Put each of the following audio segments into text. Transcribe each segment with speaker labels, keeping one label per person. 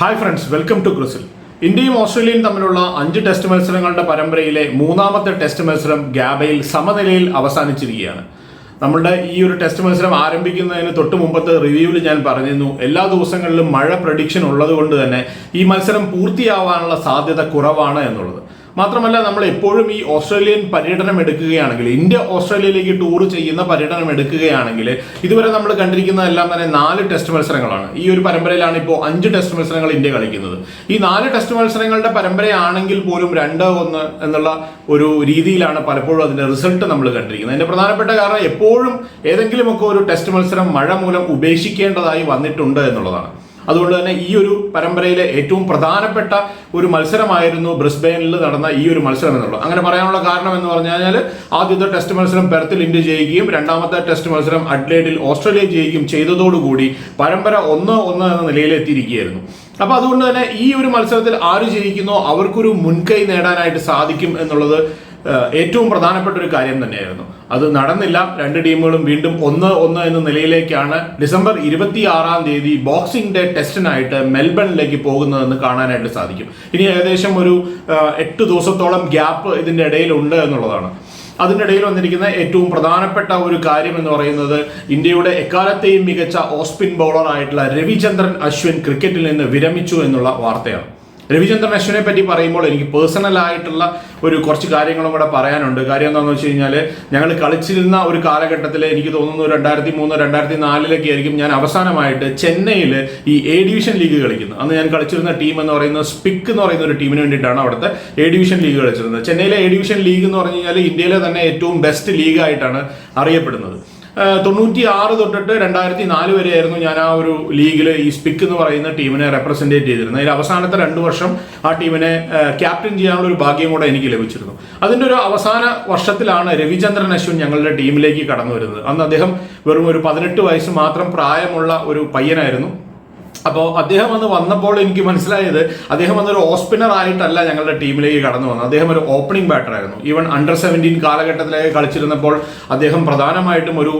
Speaker 1: Hi friends welcome to ക്രിസിൽ ഇന്ത്യയും ഓസ്ട്രേലിയയും തമ്മിലുള്ള അഞ്ച് ടെസ്റ്റ് മത്സരങ്ങളുടെ പരമ്പരയിലെ മൂന്നാമത്തെ ടെസ്റ്റ് മത്സരം ഗ്യാബയിൽ സമനിലയിൽ അവസാനിച്ചിരിക്കുകയാണ്. നമ്മളുടെ ഈ ഒരു ടെസ്റ്റ് മത്സരം ആരംഭിക്കുന്നതിന് തൊട്ട് മുമ്പത്തെ റിവ്യൂവിൽ ഞാൻ പറഞ്ഞിരുന്നു. എല്ലാ ദിവസങ്ങളിലും മഴ പ്രഡിക്ഷൻ ഉള്ളതുകൊണ്ട് തന്നെ ഈ മത്സരം പൂർത്തിയാവാനുള്ള സാധ്യത കുറവാണ് എന്നുള്ളത്. മാത്രമല്ല നമ്മൾ എപ്പോഴും ഈ ഓസ്ട്രേലിയൻ പര്യടനം എടുക്കുകയാണെങ്കിൽ ഇന്ത്യ ഓസ്ട്രേലിയയിലേക്ക് ടൂർ ചെയ്യുന്ന പര്യടനം എടുക്കുകയാണെങ്കിൽ ഇതുവരെ നമ്മൾ കണ്ടിരിക്കുന്നതെല്ലാം തന്നെ നാല് ടെസ്റ്റ് മത്സരങ്ങളാണ്. ഈ ഒരു പരമ്പരയിലാണ് ഇപ്പോൾ അഞ്ച് ടെസ്റ്റ് മത്സരങ്ങൾ ഇന്ത്യ കളിക്കുന്നത്. ഈ നാല് ടെസ്റ്റ് മത്സരങ്ങളുടെ പരമ്പരയാണെങ്കിൽ പോലും രണ്ട് ഒന്ന് എന്നുള്ള ഒരു രീതിയിലാണ് പലപ്പോഴും അതിന്റെ റിസൾട്ട് നമ്മൾ കണ്ടിരിക്കുന്നത്. അതിന്റെ പ്രധാനപ്പെട്ട കാരണം എപ്പോഴും ഏതെങ്കിലുമൊക്കെ ഒരു ടെസ്റ്റ് മത്സരം മഴ മൂലം ഉപേക്ഷിക്കേണ്ടതായി വന്നിട്ടുണ്ട് എന്നുള്ളതാണ്. അതുകൊണ്ട് തന്നെ ഈ ഒരു പരമ്പരയിലെ ഏറ്റവും പ്രധാനപ്പെട്ട ഒരു മത്സരമായിരുന്നു ബ്രിസ്ബെയിനിൽ നടന്ന ഈ ഒരു മത്സരം എന്നുള്ളത്. അങ്ങനെ പറയാനുള്ള കാരണം എന്ന് പറഞ്ഞു കഴിഞ്ഞാൽ ആദ്യത്തെ ടെസ്റ്റ് മത്സരം പെർത്തിൽ ഇന്ത്യ ജയിക്കുകയും രണ്ടാമത്തെ ടെസ്റ്റ് മത്സരം അഡ്ലേഡിൽ ഓസ്ട്രേലിയ ജയിക്കുകയും ചെയ്തതോടുകൂടി പരമ്പര ഒന്ന് ഒന്ന് എന്ന നിലയിലെത്തിയിരിക്കുകയായിരുന്നു. അപ്പൊ അതുകൊണ്ട് തന്നെ ഈ ഒരു മത്സരത്തിൽ ആര് ജയിക്കുന്നോ അവർക്കൊരു മുൻകൈ നേടാനായിട്ട് സാധിക്കും എന്നുള്ളത് ഏറ്റവും പ്രധാനപ്പെട്ട ഒരു കാര്യം തന്നെയായിരുന്നു. അത് നടന്നില്ല. രണ്ട് ടീമുകളും വീണ്ടും ഒന്ന് ഒന്ന് എന്ന നിലയിലേക്കാണ് ഡിസംബർ ഇരുപത്തി ആറാം തീയതി ബോക്സിംഗ് ഡേ ടെസ്റ്റിനായിട്ട് മെൽബണിലേക്ക് പോകുന്നതെന്ന് കാണാനായിട്ട് സാധിക്കും. ഇനി ഏകദേശം ഒരു എട്ട് ദിവസത്തോളം ഗ്യാപ്പ് ഇതിന്റെ ഇടയിലുണ്ട് എന്നുള്ളതാണ്. അതിനിടയിൽ വന്നിരിക്കുന്ന ഏറ്റവും പ്രധാനപ്പെട്ട ഒരു കാര്യം എന്ന് പറയുന്നത് ഇന്ത്യയുടെ എക്കാലത്തെയും മികച്ച ഓസ്പിൻ ബൗളറായിട്ടുള്ള രവിചന്ദ്രൻ അശ്വിൻ ക്രിക്കറ്റിൽ നിന്ന് വിരമിച്ചു എന്നുള്ള വാർത്തയാണ്. രവിചന്ദ്രൻ അശ്വിനെ പറ്റി പറയുമ്പോൾ എനിക്ക് പേഴ്സണൽ ആയിട്ടുള്ള ഒരു കുറച്ച് കാര്യങ്ങളും കൂടെ പറയാനുണ്ട്. കാര്യം എന്താണെന്ന് വെച്ച് കഴിഞ്ഞാൽ ഞങ്ങൾ കളിച്ചിരുന്ന ഒരു കാലഘട്ടത്തിൽ എനിക്ക് തോന്നുന്നു രണ്ടായിരത്തി മൂന്ന് രണ്ടായിരത്തി നാലിലൊക്കെ ആയിരിക്കും ഞാൻ അവസാനമായിട്ട് ചെന്നൈയിൽ ഈ എ ഡിവിഷൻ ലീഗ് കളിക്കുന്നത്. അന്ന് ഞാൻ കളിച്ചിരുന്ന ടീം എന്ന് പറയുന്നത് സ്പിക്ക് എന്ന് പറയുന്ന ഒരു ടീമിന് വേണ്ടിയിട്ടാണ് അവിടുത്തെ എ ഡിവിഷൻ ലീഗ് കളിച്ചിരുന്നത്. ചെന്നൈയിലെ എ ഡിവിഷൻ ലീഗ് എന്ന് പറഞ്ഞു കഴിഞ്ഞാൽ ഇന്ത്യയിലെ തന്നെ ഏറ്റവും ബെസ്റ്റ് ലീഗായിട്ടാണ് അറിയപ്പെടുന്നത്. തൊണ്ണൂറ്റി ആറ് തൊട്ടിട്ട് രണ്ടായിരത്തി നാല് വരെയായിരുന്നു ഞാൻ ആ ഒരു ലീഗിൽ ഈ സ്പിക്ക് എന്ന് പറയുന്ന ടീമിനെ റെപ്രസെന്റേറ്റ് ചെയ്തിരുന്നത്. അതിൽ അവസാനത്തെ രണ്ട് വർഷം ആ ടീമിനെ ക്യാപ്റ്റൻ ചെയ്യാനുള്ള ഒരു ഭാഗ്യം കൂടെ എനിക്ക് ലഭിച്ചിരുന്നു. അതിന്റെ ഒരു അവസാന വർഷത്തിലാണ് രവിചന്ദ്രൻ അശ്വിൻ ഞങ്ങളുടെ ടീമിലേക്ക് കടന്നു വരുന്നത് അന്ന് അദ്ദേഹം വെറും ഒരു പതിനെട്ട് വയസ്സ് മാത്രം പ്രായമുള്ള ഒരു പയ്യനായിരുന്നു. അപ്പോൾ അദ്ദേഹം വന്ന് വന്നപ്പോൾ എനിക്ക് മനസ്സിലായത് അദ്ദേഹം വന്നൊരു ഓസ്പിനർ ആയിട്ടല്ല ഞങ്ങളുടെ ടീമിലേക്ക് കടന്നു വന്നത്. അദ്ദേഹം ഒരു ഓപ്പണിംഗ് ബാറ്റർ ആയിരുന്നു. ഈവൻ അണ്ടർ സെവന്റീൻ കാലഘട്ടത്തിലേക്ക് കളിച്ചിരുന്നപ്പോൾ അദ്ദേഹം പ്രധാനമായിട്ടും ഒരു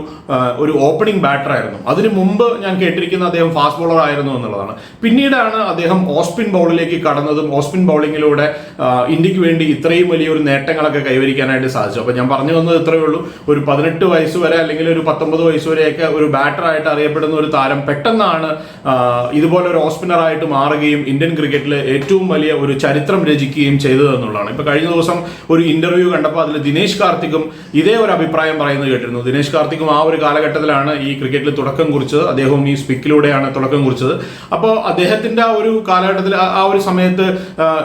Speaker 1: ഒരു ഓപ്പണിംഗ് ബാറ്റർ ആയിരുന്നു. അതിനു മുമ്പ് ഞാൻ കേട്ടിരിക്കുന്ന അദ്ദേഹം ഫാസ്റ്റ് ബോളർ ആയിരുന്നു എന്നുള്ളതാണ്. പിന്നീടാണ് അദ്ദേഹം ഓസ്പിൻ ബൗളിലേക്ക് കടന്നതും ഓസ്പിൻ ബൗളിങ്ങിലൂടെ ഇന്ത്യയ്ക്ക് വേണ്ടി ഇത്രയും വലിയൊരു നേട്ടങ്ങളൊക്കെ കൈവരിക്കാനായിട്ട് സാധിച്ചു. അപ്പോൾ ഞാൻ പറഞ്ഞു വന്നത് ഇത്രയേ ഉള്ളൂ. ഒരു പതിനെട്ട് വയസ്സ് വരെ അല്ലെങ്കിൽ ഒരു പത്തൊമ്പത് വയസ്സ് വരെയൊക്കെ ഒരു ബാറ്റർ ആയിട്ട് അറിയപ്പെടുന്ന ഒരു താരം പെട്ടെന്നാണ് ഇതുപോലെ ഒരു ഓസ്പിനറായിട്ട് മാറുകയും ഇന്ത്യൻ ക്രിക്കറ്റിൽ ഏറ്റവും വലിയ ഒരു ചരിത്രം രചിക്കുകയും ചെയ്തത് എന്നുള്ളതാണ് ഇപ്പൊ കഴിഞ്ഞ ദിവസം ഒരു ഇന്റർവ്യൂ കണ്ടപ്പോൾ അതിൽ ദിനേശ് കാർത്തിക്കും ഇതേ ഒരു അഭിപ്രായം പറയുന്നത് കേട്ടിരുന്നു. ദിനേശ് കാർത്തിക്കും ആ ഒരു കാലഘട്ടത്തിലാണ് ഈ ക്രിക്കറ്റിൽ തുടക്കം കുറിച്ചത്. അദ്ദേഹവും ഈ സ്പിക്കിലൂടെയാണ് തുടക്കം കുറിച്ചത്. അപ്പോൾ അദ്ദേഹത്തിന്റെ ആ ഒരു കാലഘട്ടത്തിൽ ആ- ഒരു സമയത്ത്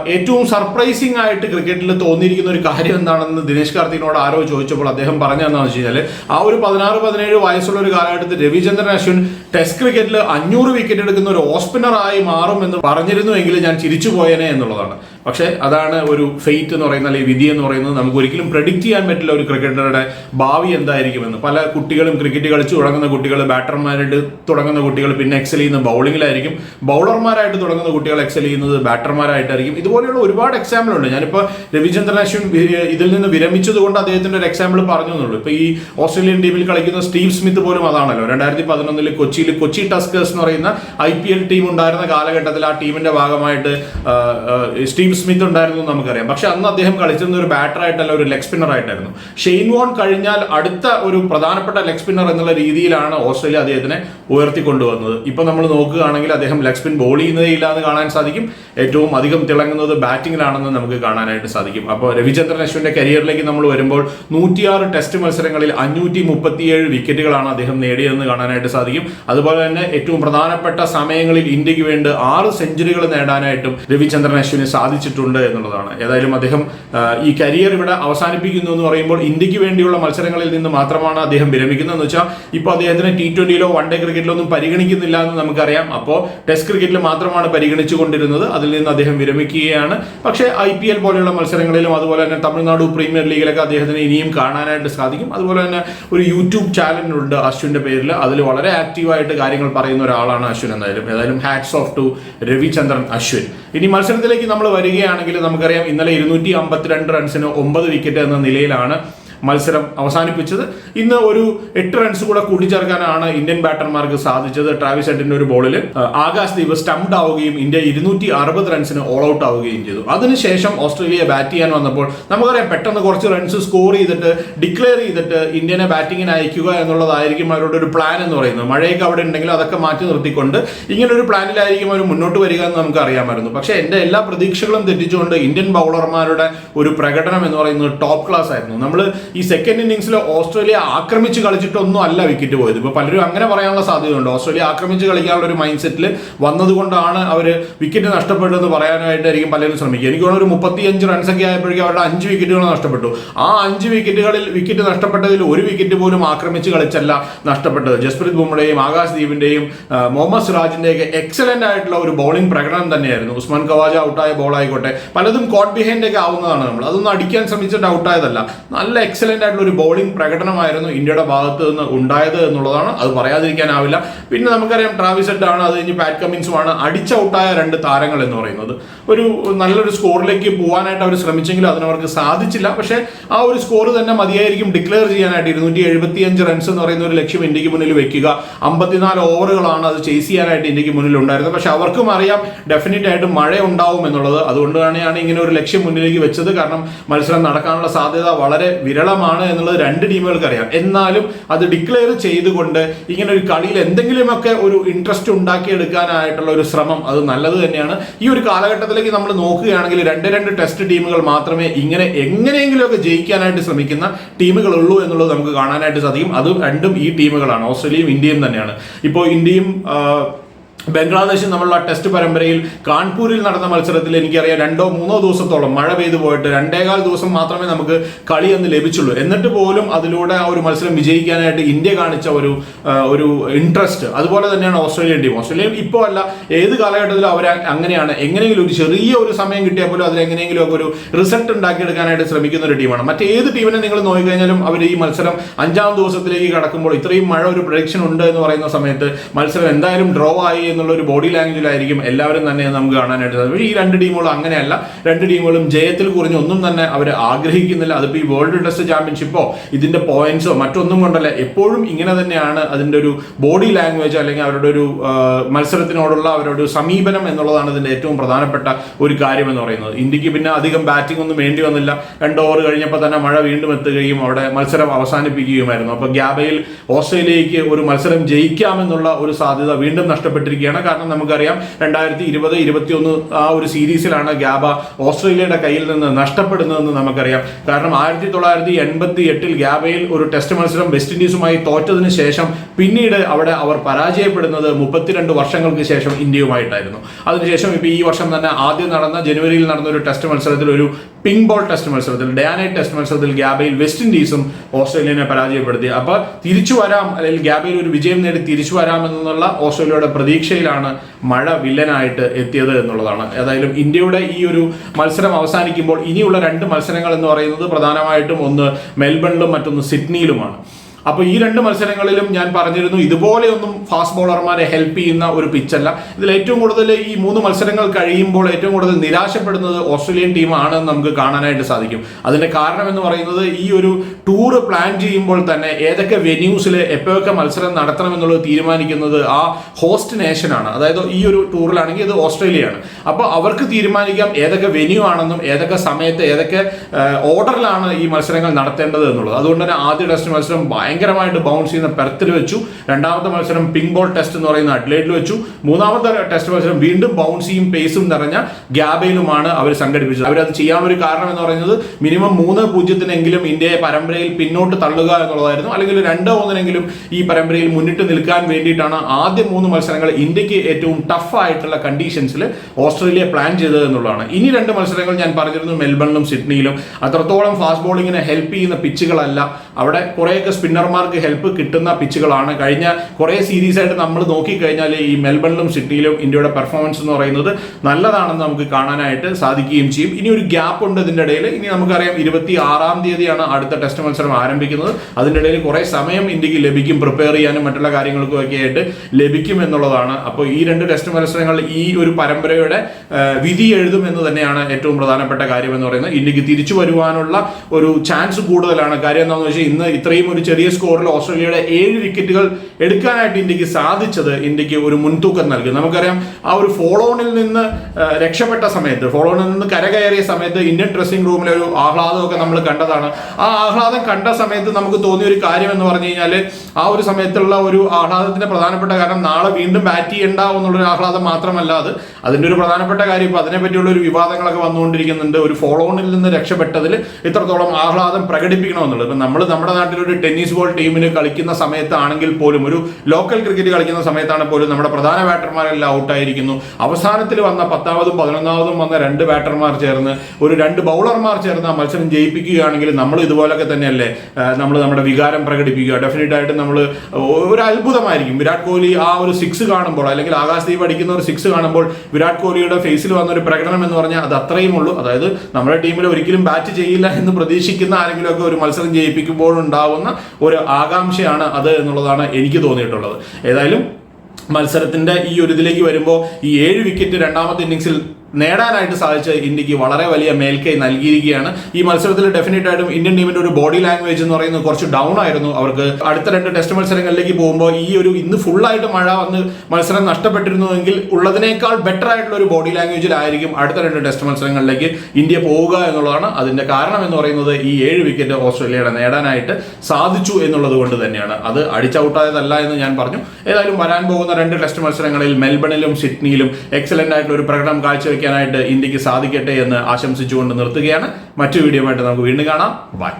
Speaker 1: ഏറ്റവും സർപ്രൈസിംഗ് ആയിട്ട് ക്രിക്കറ്റിൽ തോന്നിയിരിക്കുന്ന ഒരു കാര്യം എന്താണെന്ന് ദിനേശ് കാർത്തികിനോട് ആരോ ചോദിച്ചപ്പോൾ അദ്ദേഹം പറഞ്ഞതെന്നാന്ന് വെച്ച് കഴിഞ്ഞാൽ ആ ഒരു പതിനാറ് പതിനേഴ് വയസ്സുള്ള ഒരു കാലഘട്ടത്തിൽ രവിചന്ദ്രൻ അശ്വിൻ ടെസ്റ്റ് ക്രിക്കറ്റിൽ അഞ്ഞൂറ് വിക്കറ്റ് എടുക്കുന്ന ഒരു ഓസ്പിനറായി മാറും എന്ന് പറഞ്ഞിരുന്നുവെങ്കിൽ ഞാൻ ചിരിച്ചു പോയേനെ എന്നുള്ളതാണ്. പക്ഷേ അതാണ് ഒരു ഫെയ്റ്റ് എന്ന് പറയുന്ന അല്ലെങ്കിൽ വിധി എന്ന് പറയുന്നത് നമുക്ക് ഒരിക്കലും പ്രഡിക്റ്റ് ചെയ്യാൻ പറ്റില്ല ഒരു ക്രിക്കറ്ററുടെ ഭാവി എന്തായിരിക്കുമെന്ന്. പല കുട്ടികളും ക്രിക്കറ്റ് കളിച്ച് തുടങ്ങുന്ന കുട്ടികൾ ബാറ്റർമാരായിട്ട് തുടങ്ങുന്ന കുട്ടികൾ പിന്നെ എക്സൽ ചെയ്യുന്ന ബൗളിങ്ങിലായിരിക്കും ബൗളർമാരായിട്ട് തുടങ്ങുന്ന കുട്ടികൾ എക്സൽ ചെയ്യുന്നത് ബാറ്റർമാരായിട്ടായിരിക്കും ഇതുപോലെയുള്ള ഒരുപാട് എക്സാമ്പിൾ ഉണ്ട്. ഞാനിപ്പോൾ രവിചന്ദ്രൻ അശ്വിൻ ഇതിൽ നിന്ന് വിരമിച്ചത് കൊണ്ട് അദ്ദേഹത്തിന്റെ ഒരു എക്സാമ്പിൾ പറഞ്ഞു എന്നുള്ളൂ. ഇപ്പോൾ ഈ ഓസ്ട്രേലിയൻ ടീമിൽ കളിക്കുന്ന സ്റ്റീവ് സ്മിത്ത് പോലും അതാണല്ലോ. രണ്ടായിരത്തി പതിനൊന്നിൽ കൊച്ചിയിൽ കൊച്ചി ടസ്കേഴ്സ് എന്ന് പറയുന്ന ഐ പി എൽ ടീം ഉണ്ടായിരുന്ന കാലഘട്ടത്തിൽ ആ ടീമിന്റെ ഭാഗമായിട്ട് സ്റ്റീവ് സ്മിത്ത് ഉണ്ടായിരുന്നു നമുക്കറിയാം. പക്ഷെ അന്ന് അദ്ദേഹം കളിച്ചിരുന്ന ഒരു ബാറ്റർ ആയിട്ടല്ല ഒരു ലെഗ് സ്പിന്നർ ആയിട്ടായിരുന്നു. ഷെയ്ൻ വോൺ കഴിഞ്ഞാൽ അടുത്ത ഒരു പ്രധാനപ്പെട്ട ലെഗ് സ്പിന്നർ എന്നുള്ള രീതിയിലാണ് ഓസ്ട്രേലിയ അദ്ദേഹത്തിനെ ഉയർത്തിക്കൊണ്ടുവന്നത്. ഇപ്പൊ നമ്മൾ നോക്കുകയാണെങ്കിൽ അദ്ദേഹം ലെഗ് സ്പിൻ ബോൾ ചെയ്യുന്നതേ ഇല്ല എന്ന് കാണാൻ സാധിക്കും. ഏറ്റവും അധികം തിളങ്ങുന്നത് ബാറ്റിംഗിലാണെന്ന് നമുക്ക് കാണാനായിട്ട് സാധിക്കും. അപ്പോൾ രവിചന്ദ്രൻ അശ്വിന്റെ കരിയറിലേക്ക് നമ്മൾ വരുമ്പോൾ നൂറ്റിയാറ് ടെസ്റ്റ് മത്സരങ്ങളിൽ അഞ്ഞൂറ്റി മുപ്പത്തിയേഴ് വിക്കറ്റുകളാണ് അദ്ദേഹം നേടിയതെന്ന് കാണാനായിട്ട് സാധിക്കും. അതുപോലെ തന്നെ ഏറ്റവും പ്രധാനപ്പെട്ട സമയങ്ങളിൽ ഇന്ത്യയ്ക്ക് വേണ്ടി ആറ് സെഞ്ചുറികൾ നേടാനായിട്ടും രവിചന്ദ്രൻ അശ്വിന് സാധിച്ചിട്ടുണ്ട് എന്നുള്ളതാണ്. ഏതായാലും അദ്ദേഹം ഈ കരിയർ ഇവിടെ അവസാനിപ്പിക്കുന്നു എന്ന് പറയുമ്പോൾ ഇന്ത്യയ്ക്ക് വേണ്ടിയുള്ള മത്സരങ്ങളിൽ നിന്ന് മാത്രമാണ് അദ്ദേഹം വിരമിക്കുന്നത് എന്ന് വെച്ചാൽ ഇപ്പോൾ അദ്ദേഹത്തിന് ടി ട്വന്റിയിലോ വൺ ഡേ ക്രിക്കറ്റിലോ ഒന്നും പരിഗണിക്കുന്നില്ല എന്ന് നമുക്കറിയാം. അപ്പോൾ ടെസ്റ്റ് ക്രിക്കറ്റിൽ മാത്രമാണ് പരിഗണിച്ചു കൊണ്ടിരുന്നത് അതിൽ നിന്ന് അദ്ദേഹം വിരമിക്കുകയാണ്. പക്ഷേ ഐ പി എൽ പോലെയുള്ള മത്സരങ്ങളിലും അതുപോലെ തന്നെ തമിഴ്നാട് പ്രീമിയർ ലീഗിലൊക്കെ അദ്ദേഹത്തിന് ഇനിയും കാണാനായിട്ട് സാധിക്കും. അതുപോലെ തന്നെ ഒരു യൂട്യൂബ് ചാനലുണ്ട് അശ്വിന്റെ പേരിൽ അതിൽ വളരെ ആക്റ്റീവായിട്ട് കാര്യങ്ങൾ പറയുന്ന ഒരാളാണ് അശ്വിൻ എന്തായാലും. ഏതായാലും hats off to Ravichandran Ashwin. ഇനി മത്സരത്തിലേക്ക് നമ്മൾ വരികയാണെങ്കിൽ നമുക്കറിയാം ഇന്നലെ ഇരുന്നൂറ്റി അമ്പത്തിരണ്ട് റൺസിന് ഒമ്പത് വിക്കറ്റ് എന്ന നിലയിലാണ് മത്സരം അവസാനിപ്പിച്ചത്. ഇന്ന് ഒരു എട്ട് റൺസ് കൂടെ കൂട്ടിച്ചേർക്കാനാണ് ഇന്ത്യൻ ബാറ്റർമാർക്ക് സാധിച്ചത് ട്രാവിസ് ഹെഡിന്റെ ഒരു ബോളിൽ ആകാശ് ദീപ് സ്റ്റംപ്ഡ് ആവുകയും ഇന്ത്യ ഇരുന്നൂറ്റി അറുപത് റൺസിന് ഓൾ ഔട്ട് ആവുകയും ചെയ്തു. അതിനുശേഷം ഓസ്ട്രേലിയ ബാറ്റ് ചെയ്യാൻ വന്നപ്പോൾ നമുക്കറിയാം പെട്ടെന്ന് കുറച്ച് റൺസ് സ്കോർ ചെയ്തിട്ട് ഡിക്ലെയർ ചെയ്തിട്ട് ഇന്ത്യനെ ബാറ്റിങ്ങിന് അയക്കുക എന്നുള്ളതായിരിക്കും അവരുടെ ഒരു പ്ലാൻ എന്ന് പറയുന്നത്. മഴയൊക്കെ അവിടെ ഉണ്ടെങ്കിൽ അതൊക്കെ മാറ്റി നിർത്തിക്കൊണ്ട് ഇങ്ങനെ ഒരു പ്ലാനിലായിരിക്കും അവർ മുന്നോട്ട് വരിക എന്ന് നമുക്ക് അറിയാമായിരുന്നു പക്ഷേ എന്റെ എല്ലാ പ്രതീക്ഷകളും തെറ്റിച്ചുകൊണ്ട് ഇന്ത്യൻ ബൗളർമാരുടെ ഒരു പ്രകടനം എന്ന് പറയുന്നത് ടോപ്പ് ക്ലാസ് ആയിരുന്നു. നമ്മൾ ഈ സെക്കൻഡ് ഇന്നിംഗ്സിൽ ഓസ്ട്രേലിയ ആക്രമിച്ച് കളിച്ചിട്ടൊന്നും അല്ല വിക്കറ്റ് പോയത്. ഇപ്പോൾ പലരും അങ്ങനെ പറയാനുള്ള സാധ്യതയുണ്ട്. ഓസ്ട്രേലിയ ആക്രമിച്ച് കളിക്കാനുള്ള ഒരു മൈൻഡ് സെറ്റിൽ വന്നതുകൊണ്ടാണ് അവർ വിക്കറ്റ് നഷ്ടപ്പെട്ടതെന്ന് പറയാനായിട്ടായിരിക്കും പലരും ശ്രമിക്കുക. എനിക്ക് തോന്നുന്നു ഒരു മുപ്പത്തിയഞ്ച് റൺസ് ഒക്കെ ആയപ്പോഴേക്കും അവരുടെ അഞ്ച് വിക്കറ്റുകൾ നഷ്ടപ്പെട്ടു. ആ അഞ്ച് വിക്കറ്റുകളിൽ വിക്കറ്റ് നഷ്ടപ്പെട്ടതിൽ ഒരു വിക്കറ്റ് പോലും ആക്രമിച്ച് കളിച്ചല്ല നഷ്ടപ്പെട്ടത്. ജസ്പ്രീത് ബുംറയുടെയും ആകാശ് ദീപിന്റെയും മുഹമ്മദ് സിറാജിന്റെയൊക്കെ എക്സലന്റ് ആയിട്ടുള്ള ഒരു ബോളിംഗ് പ്രകടനം തന്നെയായിരുന്നു. ഉസ്മാൻ കവാജ ഔട്ടായ ബോൾ ആയിക്കോട്ടെ. പലതും കോട്ട് ബിഹൈൻഡ് ഒക്കെ ആവുന്നതാണ് നമ്മൾ. അതൊന്നും അടിക്കാൻ ശ്രമിച്ചിട്ട് ഔട്ടായതല്ല നല്ല എക്സലന്റ് ആയിട്ടുള്ള ഒരു ബൗളിംഗ് പ്രകടനമായിരുന്നു ഇന്ത്യയുടെ ഭാഗത്ത് നിന്ന് ഉണ്ടായത് എന്നുള്ളതാണ്. അത് പറയാതിരിക്കാനാവില്ല. പിന്നെ നമുക്കറിയാം ട്രാവിസ് ആണ് അത് കഴിഞ്ഞ് പാറ്റ് കമ്മിൻസുമാണ് അടിച്ച ഔട്ടായ രണ്ട് താരങ്ങൾ എന്ന് പറയുന്നത്. ഒരു നല്ലൊരു സ്കോറിലേക്ക് പോകാനായിട്ട് അവർ ശ്രമിച്ചെങ്കിലും അതിനവർക്ക് സാധിച്ചില്ല. പക്ഷേ ആ ഒരു സ്കോർ തന്നെ മതിയായിരിക്കും ഡിക്ലെയർ ചെയ്യാനായിട്ട് ഇരുന്നൂറ്റി എഴുപത്തി അഞ്ച് റൺസ് എന്ന് പറയുന്ന ഒരു ലക്ഷ്യം ഇന്ത്യയ്ക്ക് മുന്നിൽ വെക്കുക. അമ്പത്തിനാല് ഓവറുകളാണ് അത് ചേസ് ചെയ്യാനായിട്ട് ഇന്ത്യയ്ക്ക് മുന്നിൽ ഉണ്ടായിരുന്നത്. പക്ഷെ അവർക്കും അറിയാം ഡെഫിനറ്റ് ആയിട്ട് മഴ ഉണ്ടാവും എന്നുള്ളത്. അതുകൊണ്ട് തന്നെയാണ് ഇങ്ങനെ ഒരു ലക്ഷ്യം മുന്നിലേക്ക് വെച്ചത്. കാരണം മത്സരം നടക്കാനുള്ള സാധ്യത വളരെ വിരളമാണ് എന്നുള്ളത് രണ്ട് ടീമുകൾക്ക് അറിയാം എന്നാലും അത് ഡിക്ലെയർ ചെയ്തുകൊണ്ട് ഇങ്ങനെ ഒരു കളിയിൽ എന്തെങ്കിലുമൊക്കെ ഒരു ഇൻട്രസ്റ്റ് ഉണ്ടാക്കിയെടുക്കാനായിട്ടുള്ള ഒരു ശ്രമം അത് നല്ലത് തന്നെയാണ്. ഈ ഒരു കാലഘട്ടത്തിലേക്ക് നമ്മൾ നോക്കുകയാണെങ്കിൽ രണ്ട് രണ്ട് ടെസ്റ്റ് ടീമുകൾ മാത്രമേ ഇങ്ങനെ എങ്ങനെയെങ്കിലുമൊക്കെ ജയിക്കാനായിട്ട് ശ്രമിക്കുന്ന ടീമുകളുള്ളൂ എന്നുള്ളത് നമുക്ക് കാണാനായിട്ട് സാധിക്കും. അതും രണ്ടും ഈ ടീമുകളാണ്. ഓസ്ട്രേലിയയും ഇന്ത്യയും തന്നെയാണ്. ഇപ്പോൾ ഇന്ത്യയും ബംഗ്ലാദേശും നമ്മളുടെ ടെസ്റ്റ് പരമ്പരയിൽ കാൺപൂരിൽ നടന്ന മത്സരത്തിൽ എനിക്കറിയാം രണ്ടോ മൂന്നോ ദിവസത്തോളം മഴ പെയ്തു പോയിട്ട് രണ്ടേകാൽ ദിവസം മാത്രമേ നമുക്ക് കളി എന്ന് ലഭിച്ചുള്ളൂ. എന്നിട്ട് പോലും അതിലൂടെ ആ ഒരു മത്സരം വിജയിക്കാനായിട്ട് ഇന്ത്യ കാണിച്ച ഒരു ഒരു ഇൻട്രസ്റ്റ് അതുപോലെ തന്നെയാണ് ഓസ്ട്രേലിയൻ ടീം. ഓസ്ട്രേലിയ ഇപ്പോൾ അല്ല ഏത് കാലഘട്ടത്തിലും അവർ അങ്ങനെയാണ്. എങ്ങനെയെങ്കിലും ഒരു ചെറിയ ഒരു സമയം കിട്ടിയാൽ പോലും അതിലെങ്ങനെയെങ്കിലും ഒക്കെ ഒരു റിസൾട്ട് ഉണ്ടാക്കിയെടുക്കാനായിട്ട് ശ്രമിക്കുന്ന ഒരു ടീമാണ്. മറ്റേത് ടീമിനെ നിങ്ങൾ നോക്കിക്കഴിഞ്ഞാലും അവർ ഈ മത്സരം അഞ്ചാം ദിവസത്തിലേക്ക് കടക്കുമ്പോൾ ഇത്രയും മഴ ഒരു പ്രൊഡിക്ഷൻ ഉണ്ട് എന്ന് പറയുന്ന സമയത്ത് മത്സരം എന്തായാലും ഡ്രോ ആയി എന്നുള്ള ഒരു ബോഡി ലാംഗ്വേജിലായിരിക്കും എല്ലാവരും തന്നെ നമുക്ക് കാണാനായിട്ട് ഈ രണ്ട് ടീമുകളും അങ്ങനെയല്ല. രണ്ട് ടീമുകളും ജയത്തിൽ കുറിഞ്ഞ് ഒന്നും തന്നെ അവർ ആഗ്രഹിക്കുന്നില്ല. അതിപ്പോൾ ഈ വേൾഡ് ടെസ്റ്റ് ചാമ്പ്യൻഷിപ്പോ ഇതിന്റെ പോയിന്റ്സോ മറ്റൊന്നും കൊണ്ടല്ല. എപ്പോഴും ഇങ്ങനെ തന്നെയാണ് അതിന്റെ ഒരു ബോഡി ലാംഗ്വേജ് അല്ലെങ്കിൽ അവരുടെ ഒരു മത്സരത്തിനോടുള്ള അവരുടെ ഒരു സമീപനം എന്നുള്ളതാണ് ഇതിന്റെ ഏറ്റവും പ്രധാനപ്പെട്ട ഒരു കാര്യം എന്ന് പറയുന്നത്. ഇന്ത്യയ്ക്ക് പിന്നെ അധികം ബാറ്റിംഗ് ഒന്നും വേണ്ടി വന്നില്ല. രണ്ട് ഓവർ കഴിഞ്ഞപ്പോൾ തന്നെ മഴ വീണ്ടും എത്തുകയും അവിടെ മത്സരം അവസാനിപ്പിക്കുകയുമായിരുന്നു. അപ്പോൾ ഗ്യാബയിൽ ഓസ്ട്രേലിയക്ക് ഒരു മത്സരം ജയിക്കാമെന്നുള്ള ഒരു സാധ്യത വീണ്ടും നഷ്ടപ്പെട്ടിരിക്കുകയാണ് കാരണം നമുക്കറിയാം രണ്ടായിരത്തി ഇരുപത് ഇരുപത്തിയൊന്ന് ആ ഒരു സീരീസിലാണ് ഗ്യാബ ഓസ്ട്രേലിയയുടെ കയ്യിൽ നിന്ന് നഷ്ടപ്പെടുന്നതെന്ന് നമുക്കറിയാം. കാരണം ആയിരത്തി തൊള്ളായിരത്തി എൺപത്തി എട്ടിൽ ഗ്യാബയിൽ ഒരു ടെസ്റ്റ് മത്സരം വെസ്റ്റ് ഇൻഡീസുമായി തോറ്റതിന് ശേഷം പിന്നീട് അവിടെ അവർ പരാജയപ്പെടുന്നത് മുപ്പത്തിരണ്ട് വർഷങ്ങൾക്ക് ശേഷം ഇന്ത്യയുമായിട്ടായിരുന്നു. അതിനുശേഷം ഇപ്പോൾ ഈ വർഷം തന്നെ ആദ്യം നടന്ന ജനുവരിയിൽ നടന്ന ഒരു ടെസ്റ്റ് മത്സരത്തിൽ ഒരു പിങ്ക് ബോൾ ടെസ്റ്റ് മത്സരത്തിൽ ഡയാനൈറ്റ് ടെസ്റ്റ് മത്സരത്തിൽ ഗ്യാബയിൽ വെസ്റ്റ് ഇൻഡീസും ഓസ്ട്രേലിയനെ പരാജയപ്പെടുത്തി. അപ്പോൾ തിരിച്ചു വരാം അല്ലെങ്കിൽ ഗ്യാബയിൽ ഒരു വിജയം നേടി തിരിച്ചു വരാമെന്നുള്ള ഓസ്ട്രേലിയയുടെ പ്രതീക്ഷയിലാണ് മഴ വില്ലനായിട്ട് എത്തിയത് എന്നുള്ളതാണ്. ഏതായാലും ഇന്ത്യയുടെ ഈ ഒരു മത്സരം അവസാനിക്കുമ്പോൾ ഇനിയുള്ള രണ്ട് മത്സരങ്ങൾ എന്ന് പറയുന്നത് പ്രധാനമായിട്ടും ഒന്ന് മെൽബണിലും മറ്റൊന്ന് സിഡ്നിയിലുമാണ്. അപ്പോൾ ഈ രണ്ട് മത്സരങ്ങളിലും ഞാൻ പറഞ്ഞിരുന്നു ഇതുപോലെയൊന്നും ഫാസ്റ്റ് ബോളർമാരെ ഹെൽപ്പ് ചെയ്യുന്ന ഒരു പിച്ചല്ല ഇതിൽ ഏറ്റവും കൂടുതൽ ഈ മൂന്ന് മത്സരങ്ങൾ കഴിയുമ്പോൾ ഏറ്റവും കൂടുതൽ നിരാശപ്പെടുന്നത് ഓസ്ട്രേലിയൻ ടീമാണ് നമുക്ക് കാണാനായിട്ട് സാധിക്കും. അതിന്റെ കാരണം എന്ന് പറയുന്നത് ഈ ഒരു ടൂർ പ്ലാൻ ചെയ്യുമ്പോൾ തന്നെ ഏതൊക്കെ വെന്യൂസിൽ എപ്പോഴൊക്കെ മത്സരം നടത്തണം എന്നുള്ളത് തീരുമാനിക്കുന്നത് ആ ഹോസ്റ്റ് നേഷനാണ് അതായത് ഈ ഒരു ടൂറിലാണെങ്കിൽ ഇത് ഓസ്ട്രേലിയയാണ്. അപ്പോൾ അവർക്ക് തീരുമാനിക്കാം ഏതൊക്കെ വെന്യൂ ആണെന്നും ഏതൊക്കെ സമയത്ത് ഏതൊക്കെ ഓർഡറിലാണ് ഈ മത്സരങ്ങൾ നടത്തേണ്ടത് എന്നുള്ളത്. അതുകൊണ്ട് തന്നെ ആദ്യ ടെസ്റ്റ് മത്സരം ഭയങ്കരമായിട്ട് ബൗൺസ് ചെയ്യുന്ന പെർത്തിൽ വെച്ചു. രണ്ടാമത്തെ മത്സരം പിങ്ക് ബോൾ ടെസ്റ്റ് എന്ന് പറയുന്ന അഡ്ലേഡിൽ വെച്ചു. മൂന്നാമത്തെ ടെസ്റ്റ് മത്സരം വീണ്ടും ബൗൺസിയും പേസും നിറഞ്ഞ ഗ്യാബയിലുമാണ് അവർ സംഘടിപ്പിച്ചത്. അവരത് ചെയ്യാൻ ഒരു കാരണം എന്ന് പറയുന്നത് മിനിമം മൂന്ന് പൂജ്യത്തിനെങ്കിലും ഇന്ത്യയെ പരമ്പരയിൽ പിന്നോട്ട് തള്ളുക എന്നുള്ളതായിരുന്നു. അല്ലെങ്കിൽ രണ്ട് ഒന്നിനെങ്കിലും ഈ പരമ്പരയിൽ മുന്നിട്ട് നിൽക്കാൻ വേണ്ടിയിട്ടാണ് ആദ്യ മൂന്ന് മത്സരങ്ങൾ ഇന്ത്യയ്ക്ക് ഏറ്റവും ടഫ് ആയിട്ടുള്ള കണ്ടീഷൻസിൽ ഓസ്ട്രേലിയ പ്ലാൻ ചെയ്തത് എന്നുള്ളതാണ്. ഇനി രണ്ട് മത്സരങ്ങൾ ഞാൻ പറഞ്ഞിരുന്നു മെൽബണിലും സിഡ്നിയിലും. അത്രത്തോളം ഫാസ്റ്റ് ബോളിങ്ങിനെ ഹെൽപ്പ് ചെയ്യുന്ന പിച്ചുകളല്ല അവിടെ കുറേയൊക്കെ സ്പിന്നർമാർക്ക് ഹെൽപ്പ് കിട്ടുന്ന പിച്ചുകളാണ് കഴിഞ്ഞ കുറേ സീരീസായിട്ട് നമ്മൾ നോക്കിക്കഴിഞ്ഞാൽ ഈ മെൽബണിലും സിഡ്നിയിലും ഇന്ത്യയുടെ പെർഫോമൻസ് എന്ന് പറയുന്നത് നല്ലതാണെന്ന് നമുക്ക് കാണാനായിട്ട് സാധിക്കുകയും ചെയ്യും. ഇനി ഒരു ഗ്യാപ്പ് ഉണ്ട് ഇതിന്റെ ഇടയിൽ. ഇനി നമുക്കറിയാം ഇരുപത്തി ആറാം തീയതിയാണ് അടുത്ത ടെസ്റ്റ് മത്സരം ആരംഭിക്കുന്നത്. അതിന്റെ ഇടയിൽ കുറേ സമയം ഇന്ത്യയ്ക്ക് ലഭിക്കും പ്രിപ്പയർ ചെയ്യാനും മറ്റുള്ള കാര്യങ്ങൾക്കും ഒക്കെ ആയിട്ട് ലഭിക്കും എന്നുള്ളതാണ്. അപ്പോൾ ഈ രണ്ട് ടെസ്റ്റ് മത്സരങ്ങൾ ഈ ഒരു പരമ്പരയുടെ വിധി എഴുതും എന്ന് തന്നെയാണ് ഏറ്റവും പ്രധാനപ്പെട്ട കാര്യം എന്ന് പറയുന്നത്. ഇന്ത്യയ്ക്ക് തിരിച്ചു വരുവാനുള്ള ഒരു ചാൻസ് കൂടുതലാണ്. കാര്യം എന്താണെന്ന് വെച്ചാൽ ഇന്ന് ഇത്രയും ഒരു ചെറിയ സ്കോറിൽ ഓസ്ട്രേലിയയുടെ ഏഴ് വിക്കറ്റുകൾ എടുക്കാനായിട്ട് ഇന്ത്യയ്ക്ക് സാധിച്ചത് ഇന്ത്യയ്ക്ക് ഒരു മുൻതൂക്കം നൽകി. നമുക്കറിയാം ആ ഒരു ഫോളോണിൽ നിന്ന് രക്ഷപ്പെട്ട സമയത്ത് ഫോളോണിൽ നിന്ന് കരകയറിയ സമയത്ത് ഇന്ത്യൻ ഡ്രസ്സിംഗ് റൂമിലെ ഒരു ആഹ്ലാദമൊക്കെ നമ്മൾ കണ്ടതാണ്. ആ ആഹ്ലാദം കണ്ട സമയത്ത് നമുക്ക് തോന്നിയ ഒരു കാര്യം എന്ന് പറഞ്ഞു കഴിഞ്ഞാൽ ആ ഒരു സമയത്തുള്ള ഒരു ആഹ്ലാദത്തിന്റെ പ്രധാനപ്പെട്ട കാരണം നാളെ വീണ്ടും ബാറ്റ് ചെയ്യണ്ട എന്നുള്ളൊരു ആഹ്ലാദം മാത്രമല്ല അത്. അതിന്റെ ഒരു പ്രധാനപ്പെട്ട കാര്യം ഇപ്പൊ അതിനെ പറ്റിയുള്ള ഒരു വിവാദങ്ങളൊക്കെ വന്നുകൊണ്ടിരിക്കുന്നുണ്ട്. ഒരു ഫോളോണിൽ നിന്ന് രക്ഷപ്പെട്ടതിൽ ഇത്രത്തോളം ആഹ്ലാദം പ്രകടിപ്പിക്കണമെന്നുള്ളത്. ഇപ്പൊ നമ്മൾ നമ്മുടെ നാട്ടിലൊരു ടെന്നീസ് ബോൾ ടീമിന് കളിക്കുന്ന സമയത്താണെങ്കിൽ പോലും ഒരു ലോക്കൽ ക്രിക്കറ്റ് കളിക്കുന്ന സമയത്താണ് പോലും നമ്മുടെ പ്രധാന ബാറ്റർമാരെല്ലാം ഔട്ടായിരിക്കുന്നു. അവസാനത്തിൽ വന്ന പത്താമതും പതിനൊന്നാമതും വന്ന രണ്ട് ബാറ്റർമാർ ചേർന്ന് ഒരു രണ്ട് ബൗളർമാർ ചേർന്ന് ആ മത്സരം ജയിപ്പിക്കുകയാണെങ്കിൽ നമ്മൾ ഇതുപോലൊക്കെ തന്നെയല്ലേ നമ്മൾ നമ്മുടെ വികാരം പ്രകടിപ്പിക്കുക. ഡെഫിനറ്റ് ആയിട്ട് നമ്മൾ ഒരു അത്ഭുതമായിരിക്കും. വിരാട് കോഹ്ലി ആ ഒരു സിക്സ് കാണുമ്പോൾ അല്ലെങ്കിൽ ആകാശദീപ് അടിക്കുന്ന ഒരു സിക്സ് കാണുമ്പോൾ വിരാട് കോഹ്ലിയുടെ ഫേസിൽ വന്ന ഒരു പ്രകടനം എന്ന് പറഞ്ഞാൽ അത് അത്രയും ഉള്ളൂ അതായത് നമ്മുടെ ടീമിൽ ഒരിക്കലും ബാറ്റ് ചെയ്യില്ല എന്ന് പ്രതീക്ഷിക്കുന്ന ആരെങ്കിലുമൊക്കെ ഒരു മത്സരം ജയിപ്പിക്കുമ്പോൾ ഉണ്ടാവുന്ന ഒരു ആകാംക്ഷയാണ് അത് എന്നുള്ളതാണ് എനിക്ക് തോന്നിയിട്ടുള്ളത്. ഏതായാലും മത്സരത്തിന്റെ ഈ ഒരു ഇതിലേക്ക് വരുമ്പോൾ ഈ ഏഴ് വിക്കറ്റ് രണ്ടാമത്തെ ഇന്നിങ്സിൽ നേടാനായിട്ട് സാധിച്ച ഇന്ത്യയ്ക്ക് വളരെ വലിയ മേൽക്കൈ നൽകിയിരിക്കുകയാണ്. ഈ മത്സരത്തിൽ ഡെഫിനറ്റ് ആയിട്ടും ഇന്ത്യൻ ടീമിന്റെ ഒരു ബോഡി ലാംഗ്വേജ് എന്ന് പറയുന്നത് കുറച്ച് ഡൗൺ ആയിരുന്നു അവർക്ക്. അടുത്ത രണ്ട് ടെസ്റ്റ് മത്സരങ്ങളിലേക്ക് പോകുമ്പോൾ ഈ ഒരു ഇന്ന് ഫുള്ളായിട്ട് മഴ വന്ന് മത്സരം നഷ്ടപ്പെട്ടിരുന്നുവെങ്കിൽ ഉള്ളതിനേക്കാൾ ബെറ്റർ ആയിട്ടുള്ള ഒരു ബോഡി ലാംഗ്വേജിലായിരിക്കും അടുത്ത രണ്ട് ടെസ്റ്റ് മത്സരങ്ങളിലേക്ക് ഇന്ത്യ പോവുക എന്നുള്ളതാണ് അതിന്റെ കാരണം എന്ന് പറയുന്നത് ഈ ഏഴ് വിക്കറ്റ് ഓസ്ട്രേലിയയുടെ നേടാനായിട്ട് സാധിച്ചു എന്നുള്ളത് കൊണ്ട് തന്നെയാണ്. അത് അടിച്ചൗട്ടായതല്ല എന്ന് ഞാൻ പറഞ്ഞു. ഏതായാലും വരാൻ പോകുന്ന രണ്ട് ടെസ്റ്റ് മത്സരങ്ങളിൽ മെൽബണിലും സിഡ്നിയിലും എക്സലന്റ് ആയിട്ടുള്ള ഒരു പ്രകടനം കാഴ്ചവെക്കാനായിട്ട് ഇന്ത്യയ്ക്ക് സാധിക്കട്ടെ എന്ന് ആശംസിച്ചുകൊണ്ട് നിർത്തുകയാണ്. മറ്റു വീഡിയോ നമുക്ക് വീണ്ടും കാണാം. ബൈ